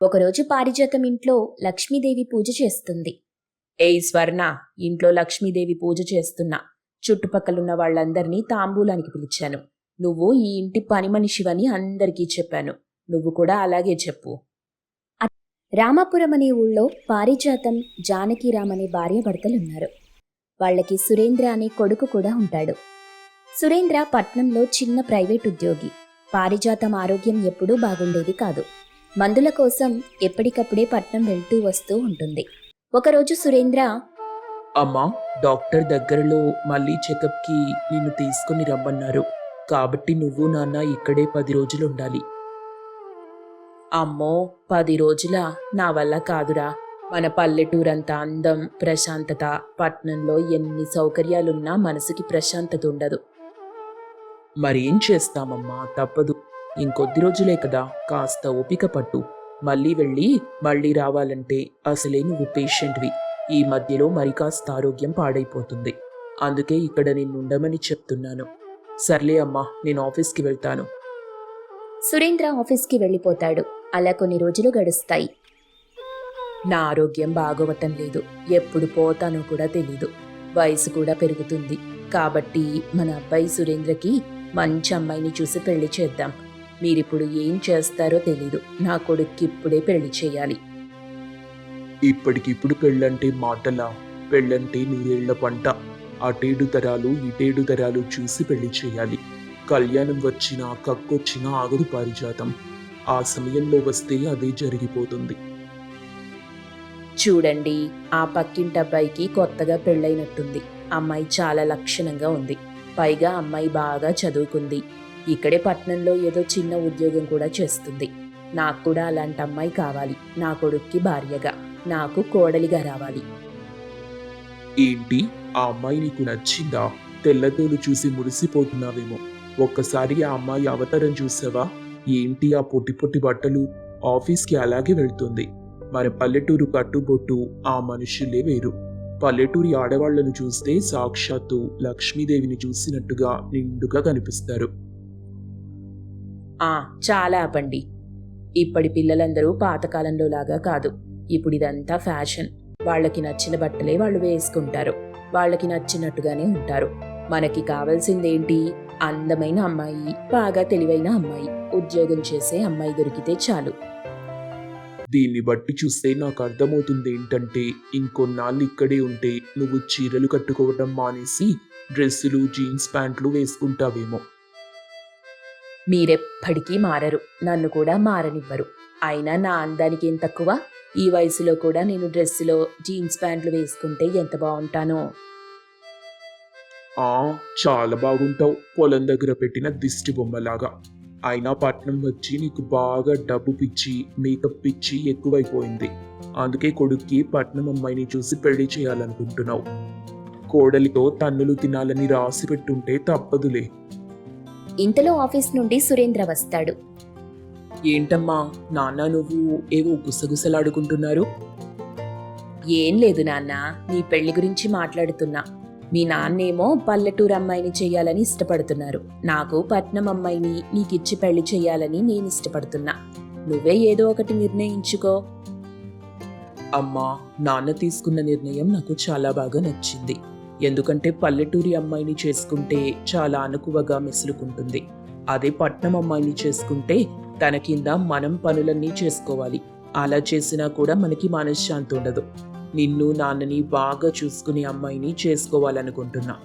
ఒకరోజు పారిజాతం ఇంట్లో లక్ష్మీదేవి పూజ చేస్తుంది. ఏయ్ స్వర్ణ ఇంట్లో లక్ష్మీదేవి పూజ చేస్తున్నా. చుట్టుపక్కలున్న వాళ్ళందరినీ తాంబూలానికి పిలిచాను. నువ్వు ఈ ఇంటి పని మనిషివని అందరికీ చెప్పాను. నువ్వు కూడా అలాగే చెప్పు. రామాపురం అనే ఊళ్ళో పారిజాతం జానకిరామ్ అనే భార్య భర్తలున్నారు. వాళ్ళకి సురేంద్ర అనే కొడుకు కూడా ఉంటాడు. సురేంద్ర పట్నంలో చిన్న ప్రైవేట్ ఉద్యోగి. పారిజాతం ఆరోగ్యం ఎప్పుడూ బాగుండేది కాదు. మందుల కోసం ఎప్పటికప్పుడే పట్నం వెళ్తూ వస్తూ ఉంటుంది. ఒకరోజు సురేంద్ర అమ్మా డాక్టర్ దగ్గరలో మళ్ళీ చెకప్కి నిన్ను తీసుకుని రమ్మన్నారు. కాబట్టి నువ్వు నాన్న ఇక్కడే పది రోజులు ఉండాలి అమ్మో పది రోజుల నా వల్ల కాదురా. మన పల్లెటూరంతా అందం ప్రశాంతత. పట్నంలో ఎన్ని సౌకర్యాలున్నా మనసుకి ప్రశాంతత ఉండదు. మరేం చేస్తామమ్మా? తప్పదు. ఇంకొద్ది రోజులే కదా కాస్త ఓపిక పట్టు. మళ్ళీ వెళ్ళి మళ్ళీ రావాలంటే అసలే నువ్వు పేషెంట్వి. ఈ మధ్యలో మరి కాస్త ఆరోగ్యం పాడైపోతుంది. అందుకే ఇక్కడ నిన్నుండమని చెప్తున్నాను. సర్లే అమ్మా నేను ఆఫీస్కి వెళ్తాను. సురేంద్ర ఆఫీస్కి వెళ్ళిపోతాడు. అలా కొన్ని రోజులు గడుస్తాయి. నా ఆరోగ్యం బాగోవటం లేదు. ఎప్పుడు పోతానో కూడా తెలీదు. వయసు కూడా పెరుగుతుంది. కాబట్టి మన అబ్బాయి సురేంద్రకి మంచి అమ్మాయిని చూసి పెళ్ళి చేద్దాం. మీరిప్పుడు ఏం చేస్తారో తెలీదు. నా కొడుక్కి ఇప్పుడే పెళ్ళి చేయాలి. ఇప్పటికిప్పుడు పెళ్ళంటే మాటలా పెళ్ళంటే నూరేళ్ళ పంట. అటేడు తరాలు ఇటేడు తరాలు చూసి పెళ్ళి చేయాలి. కళ్యాణం వచ్చినా కక్కొచ్చినా ఆగదు పారిజాతం. ఆ సమయంలో వస్తే అదే జరిగిపోతుంది. చూడండి ఆ పక్కింటి అబ్బాయికి కొత్తగా పెళ్ళైనట్టుంది. అమ్మాయి చాలా లక్షణంగా ఉంది. పైగా అమ్మాయి బాగా చదువుకుంది. ఇక్కడే పట్నంలో ఏదో చిన్న ఉద్యోగం కూడా చేస్తుంది. నాకు కూడా అలాంటి అమ్మాయి కావాలి. నా కొడుక్కి భార్యగా. నాకు కోడలిగా రావాలి. ఏంటి? ఆ అమ్మాయి నీకు నచ్చిందా? తెల్లతోలు చూసి మురిసిపోతున్నావేమో. ఒక్కసారి ఆ అమ్మాయి అవతారం చూసావా? ఏంటి ఆ పొట్టి పొట్టి బట్టలు? ఆఫీస్కి అలాగే వెళ్తుంది. మరి పల్లెటూరు కట్టుబొట్టు ఆ మనుషులే వేరు. పల్లెటూరి ఆడవాళ్ళను చూస్తే సాక్షాత్తు లక్ష్మీదేవిని చూసినట్టుగా నిండుగా కనిపిస్తారు. ఆ చాలా ఆపండి ఇప్పటి పిల్లలందరూ పాతకాలంలో లాగా కాదు. ఇప్పుడు ఇదంతా ఫ్యాషన్. వాళ్ళకి నచ్చిన బట్టలే వాళ్ళు వేసుకుంటారు. వాళ్ళకి నచ్చినట్టుగానే ఉంటారు. మనకి కావాల్సిందేంటి? అందమైన అమ్మాయి బాగా తెలివైన అమ్మాయి ఉద్యోగం చేసే అమ్మాయి దొరికితే చాలు. దీన్ని బట్టి చూస్తే నాకు అర్థమవుతుంది ఏంటంటే ఇంకొన్నాళ్ళు ఇక్కడే ఉంటే నువ్వు చీరలు కట్టుకోవడం మానేసి డ్రెస్సులు జీన్స్ ప్యాంట్లు వేసుకుంటావేమో. మీరెప్పటికీ మారరు. నన్ను కూడా మారనివ్వరు. అయినా నా అందానికి ఏం తక్కువ? ఈ వయసులో కూడా నేను డ్రెస్సులో జీన్స్ ప్యాంట్లు వేసుకుంటే ఎంత బాగుంటానో? ఆ చాలా బాగుంటావు. పొలం దగ్గర పెట్టిన దిష్టి బొమ్మలాగా. అయినా పట్నం వచ్చి నీకు బాగా డబ్బు పిచ్చి మేకప్ పిచ్చి ఎక్కువైపోయింది. అందుకే కొడుక్కి పట్నం అమ్మాయిని చూసి పెళ్ళి చేయాలనుకుంటున్నావు. కోడలితో తన్నులు తినాలని రాసి పెట్టుంటే తప్పదులే. ఇంతలో ఆఫీస్ నుండి సురేంద్ర వస్తాడు. ఏంటమ్మా నాన్న నువ్వు ఏవో గుసగుసలాడుకుంటున్నారు? ఏం లేదు నాన్న నీ పెళ్ళి గురించి మాట్లాడుతున్నా. మీ నాన్నేమో పల్లెటూరు అమ్మాయిని చెయ్యాలని ఇష్టపడుతున్నారు. నాకు పట్నం అమ్మాయిని నీకిచ్చి పెళ్ళి చెయ్యాలని నేను ఇష్టపడుతున్నా. నువ్వే ఏదో ఒకటి నిర్ణయించుకో. అమ్మా నాన్న తీసుకున్న నిర్ణయం నాకు చాలా బాగా నచ్చింది. ఎందుకంటే పల్లెటూరి అమ్మాయిని చేసుకుంటే చాలా అనుకువగా మెసులుకుంటుంది. అదే పట్నం అమ్మాయిని చేసుకుంటే తన కింద మనం పనులన్నీ చేసుకోవాలి. అలా చేసినా కూడా మనకి మనశ్శాంతి ఉండదు. నిన్ను నాన్నని బాగా చూసుకునే అమ్మాయిని చేసుకోవాలనుకుంటున్నా.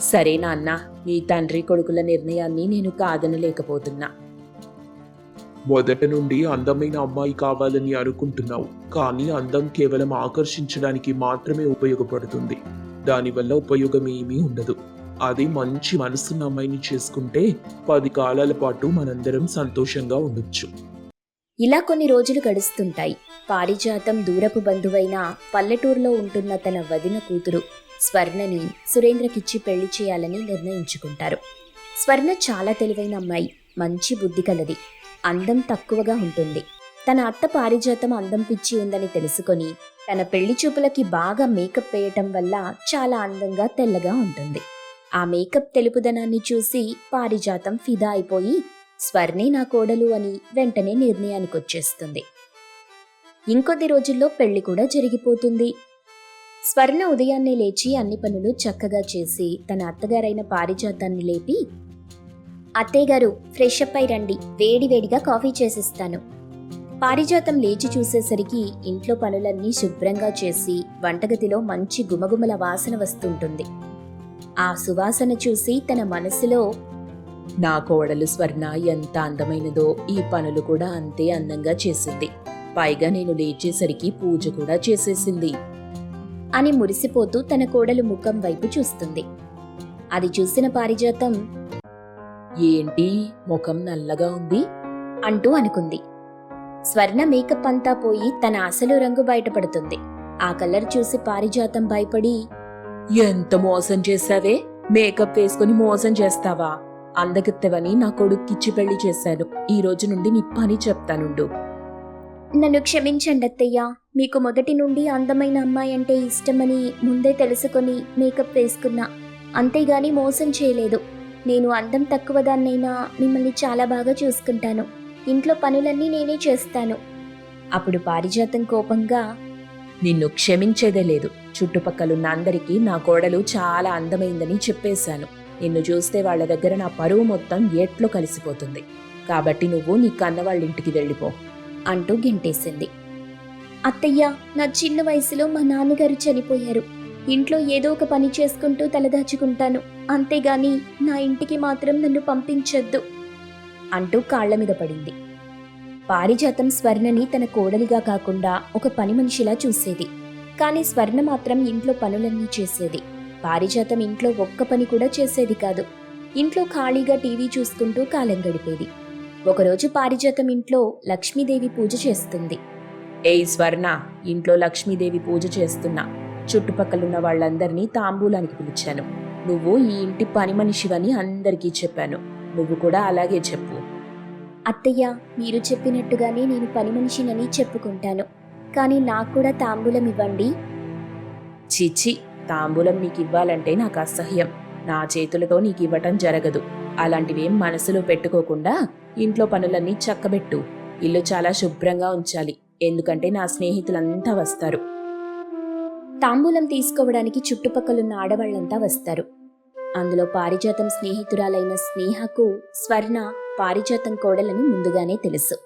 సరే నాన్న మీ తండ్రి కొడుకుల నిర్ణయాన్ని నేను కాదనలేకపోతున్నా. మొదట నుండి అందమైన అమ్మాయి కావాలని అనుకుంటున్నావు కానీ అందం కేవలం ఆకర్షించడానికి మాత్రమే ఉపయోగపడుతుంది. దానివల్ల ఉపయోగం ఏమీ ఉండదు. అది మంచి మనసున్న అమ్మాయిని చేసుకుంటే పది కాలాల పాటు మనందరం సంతోషంగా ఉండొచ్చు. ఇలా కొన్ని రోజులు గడుస్తుంటాయి. పారిజాతం దూరపు బంధువైన పల్లెటూరులో ఉంటున్న తన వదిన కూతురు స్వర్ణని సురేంద్రకిచ్చి పెళ్ళి చేయాలని నిర్ణయించుకుంటారు. స్వర్ణ చాలా తెలివైన అమ్మాయి మంచి బుద్ధి కలది. అందం తక్కువగా ఉంటుంది. తన అత్త పారిజాతం అందం పిచ్చి ఉందని తెలుసుకొని తన పెళ్ళి చూపులకి బాగా మేకప్ వేయటం వల్ల చాలా అందంగా తెల్లగా ఉంటుంది. ఆ మేకప్ తెలుపుదనాన్ని చూసి పారిజాతం ఫిదా అయిపోయి స్వర్ణే నా కోడలు అని వెంటనే నిర్ణయానికి వచ్చేస్తుంది. ఇంకొద్ది రోజుల్లో పెళ్ళి కూడా జరిగిపోతుంది. స్వర్ణ ఉదయాన్నే లేచి అన్ని పనులు చక్కగా చేసి తన అత్తగారైన పారిజాతాన్ని లేపి అత్తయ్య గారు ఫ్రెష్ అప్ అయి రండి. వేడి వేడిగా కాఫీ చేసిస్తాను. పారిజాతం లేచి చూసేసరికి ఇంట్లో పనులన్నీ శుభ్రంగా చేసి వంటగదిలో మంచి గుమగుమల వాసన వస్తుంటుంది. ఆ సువాసన చూసి తన మనసులో నా కోడలు స్వర్ణ ఎంత అందమైనదో ఈ పనులు కూడా అంతే అందంగా చేసింది. పైగా నేను లేచేసరికి పూజ కూడా చేసేసింది. అని మురిసిపోతూ తన కోడలు ముఖం వైపు చూస్తుంది. అది చూసిన పారిజాతం ఏంటి? ముఖం నల్లగా ఉంది? అంటూ అనుకుంది. స్వర్ణ మేకప్ అంతా పోయి తన అసలు రంగు బయటపడుతుంది. ఆ కలర్ చూసి పారిజాతం భయపడి ఎంత మోసం చేశావే? మేకప్ వేసుకుని మోసం చేస్తావా? అందగత్తెవని నా కొడుక్కిచ్చి పెళ్ళి చేశాను. ఈ రోజు నుండి నీ పని చెప్తానుండు. నన్ను క్షమించండి అత్తయ్య. మీకు మొదటి నుండి అందమైన అమ్మాయి అంటే ఇష్టమని ముందే తెలుసుకొని మేకప్ వేసుకున్నా. అంతేగాని మోసం చేయలేదు. నేను అందం తక్కువ దాన్నైనా మిమ్మల్ని చాలా బాగా చూసుకుంటాను. ఇంట్లో పనులన్నీ నేనే చేస్తాను. అప్పుడు పారిజాతం కోపంగా నిన్ను క్షమించేదే లేదు. చుట్టుపక్కలున్న అందరికీ నా కోడలు చాలా అందమైందని చెప్పేశాను. నిన్ను చూస్తే వాళ్ళ దగ్గర నా పరువు మొత్తం ఏట్లో కలిసిపోతుంది. కాబట్టి నువ్వు నీ కన్నవాళ్ళ ఇంటికి వెళ్ళిపో అంటూ గింటేసింది. అత్తయ్య నా చిన్న వయసులో మా నాన్నగారు చనిపోయారు. ఇంట్లో ఏదో ఒక పని చేసుకుంటూ తలదాచుకుంటాను. అంతేగాని నా ఇంటికి మాత్రం నన్ను పంపించొద్దు అంటూ కాళ్ళ మీద పడింది. పారిజాతం స్వర్ణని తన కోడలిగా కాకుండా ఒక పని మనిషిలా చూసేది. కానీ స్వర్ణ మాత్రం ఇంట్లో పనులన్నీ చేసేది. పారిజాతం ఇంట్లో ఒక్క పని కూడా చేసేది కాదు. ఇంట్లో ఖాళీగా టీవీ చూసుకుంటూ కాలం గడిపేది. ఒకరోజు పారిజాతం ఇంట్లో లక్ష్మీదేవి పూజ చేస్తుంది. ఏయ్ స్వర్ణ ఇంట్లో లక్ష్మీదేవి పూజ చేస్తున్నా. చుట్టుపక్కలున్న వాళ్ళందరినీ తాంబూలానికి పిలిచాను. నువ్వు ఈ ఇంటి పని మనిషివని అందరికీ చెప్పాను. నువ్వు కూడా అలాగే చెప్పు. అత్తయ్య మీరు చెప్పినట్టుగానే నేను పని మనిషినని చెప్పుకుంటాను. కానీ నాకు కూడా తాంబూలం ఇవ్వండి. చిచి తాంబూలం నీకు ఇవ్వాలంటే నాకు అసహ్యం. నా చేతులతో నీకు ఇవ్వటం జరగదు. అలాంటివేం మనసులో పెట్టుకోకుండా ఇంట్లో పనులన్నీ చక్కబెట్టు. ఇల్లు చాలా శుభ్రంగా ఉంచాలి. ఎందుకంటే నా స్నేహితులంతా వస్తారు. తాంబూలం తీసుకోవడానికి చుట్టుపక్కలున్న ఆడవాళ్ళంతా వస్తారు. అందులో పారిజాతం స్నేహితురాలైన స్నేహకు స్వర్ణ పారిజాతం కోడలని ముందుగానే తెలుసు.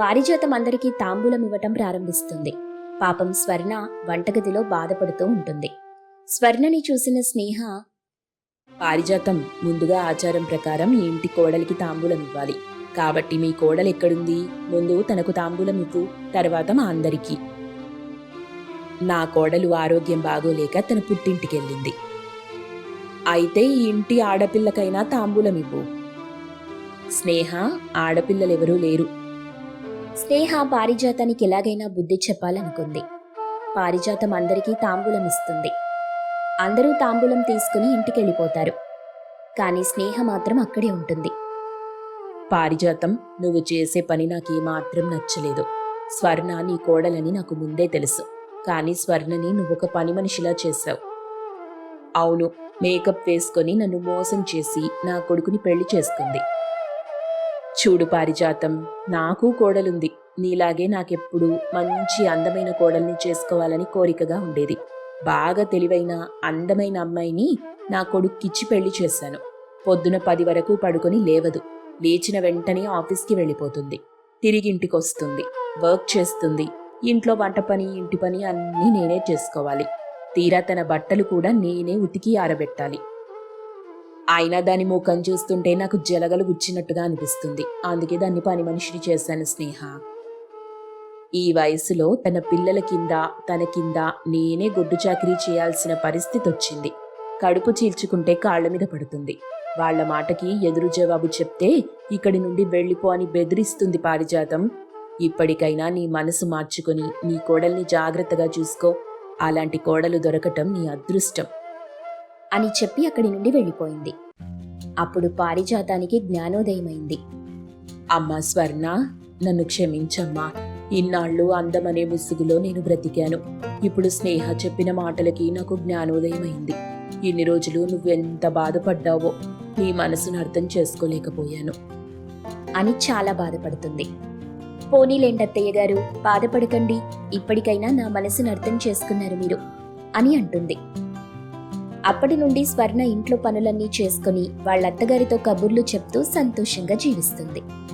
పారిజాతం అందరికీ తాంబూలం ఇవ్వటం ప్రారంభిస్తుంది. పాపం స్వర్ణ వంటగదిలో బాధపడుతూ ఉంటుంది. స్వర్ణని చూసిన స్నేహ పారిజాతం ముందుగా ఆచారం ప్రకారం ఈ ఇంటి కోడలికి తాంబూలం ఇవ్వాలి. కాబట్టి మీ కోడలు ఎక్కడుంది? ముందు తనకు తాంబూలం ఇవ్వు తర్వాత మా అందరికీ. నా కోడలు ఆరోగ్యం బాగోలేక తన పుట్టింటికెళ్ళింది. అయితే ఈ ఇంటి ఆడపిల్లకైనా తాంబూలం ఇవ్వు స్నేహ ఆడపిల్లలెవరూ లేరు. స్నేహ పారిజాతానికి ఎలాగైనా బుద్ధి చెప్పాలనుకుంది. పారిజాతం అందరికీ తాంబూలం ఇస్తుంది అందరూ తాంబూలం తీసుకుని ఇంటికెళ్ళిపోతారు. కానీ స్నేహ మాత్రం అక్కడే ఉంటుంది. పారిజాతం నువ్వు చేసే పని నాకేమాత్రం నచ్చలేదు. స్వర్ణ నీ కోడలని నాకు ముందే తెలుసు. కానీ స్వర్ణని నువ్వొక పని మనిషిలా చేశావు. అవును మేకప్ వేసుకొని నన్ను మోసం చేసి నా కొడుకుని పెళ్ళి చేసుకుంది. చూడు పారిజాతం నాకు కోడలుంది. నీలాగే నాకెప్పుడు మంచి అందమైన కోడల్ని చేసుకోవాలని కోరికగా ఉండేది. బాగా తెలివైన అందమైన అమ్మాయిని నా కొడుక్కిచ్చి పెళ్ళి చేశాను. పొద్దున పది వరకు పడుకొని లేవదు. లేచిన వెంటనే ఆఫీస్కి వెళ్ళిపోతుంది. తిరిగి వర్క్ చేస్తుంది. ఇంట్లో వంట పని ఇంటి పని అన్నీ నేనే చేసుకోవాలి. తీరా తన బట్టలు కూడా నేనే ఉతికి ఆరబెట్టాలి. అయినా దాని ముఖం చూస్తుంటే నాకు జలగలు గుచ్చినట్టుగా అనిపిస్తుంది. అందుకే దాన్ని పని మనిషిని చేశాను స్నేహ. ఈ వయసులో తన పిల్లల కింద తన కింద నేనే గొడ్డు చాకరీ చేయాల్సిన పరిస్థితి వచ్చింది కడుపు చీల్చుకుంటే కాళ్ళ మీద పడుతుంది. వాళ్ళ మాటకి ఎదురు జవాబు చెప్తే ఇక్కడి నుండి వెళ్ళిపో అని బెదిరిస్తుంది పారిజాతం. ఇప్పటికైనా నీ మనసు మార్చుకొని నీ కోడల్ని జాగ్రత్తగా చూసుకో. అలాంటి కోడలు దొరకటం నీ అదృష్టం. అని చెప్పి అక్కడి నుండి వెళ్ళిపోయింది. అప్పుడు పారిజాతానికి జ్ఞానోదయమైంది. అమ్మా స్వర్ణ నన్ను క్షమించమ్మా. ఇన్నాళ్ళు అందమనే ముసుగులో నేను బ్రతికాను. ఇప్పుడు స్నేహ చెప్పిన మాటలకి నాకు జ్ఞానోదయమైంది. ఇన్ని రోజులు నువ్వెంత బాధపడ్డావో నీ మనసును అర్థం చేసుకోలేకపోయాను. అని చాలా బాధపడుతుంది. పోనీలేండత్తయ్య గారు బాధపడకండి. ఇప్పటికైనా నా మనసును అర్థం చేసుకున్నారు మీరు అని అంటుంది. అప్పటి నుండి స్వర్ణ ఇంట్లో పనులన్నీ చేసుకుని వాళ్ళ అత్తగారితో కబుర్లు చెప్తూ సంతోషంగా జీవిస్తుంది.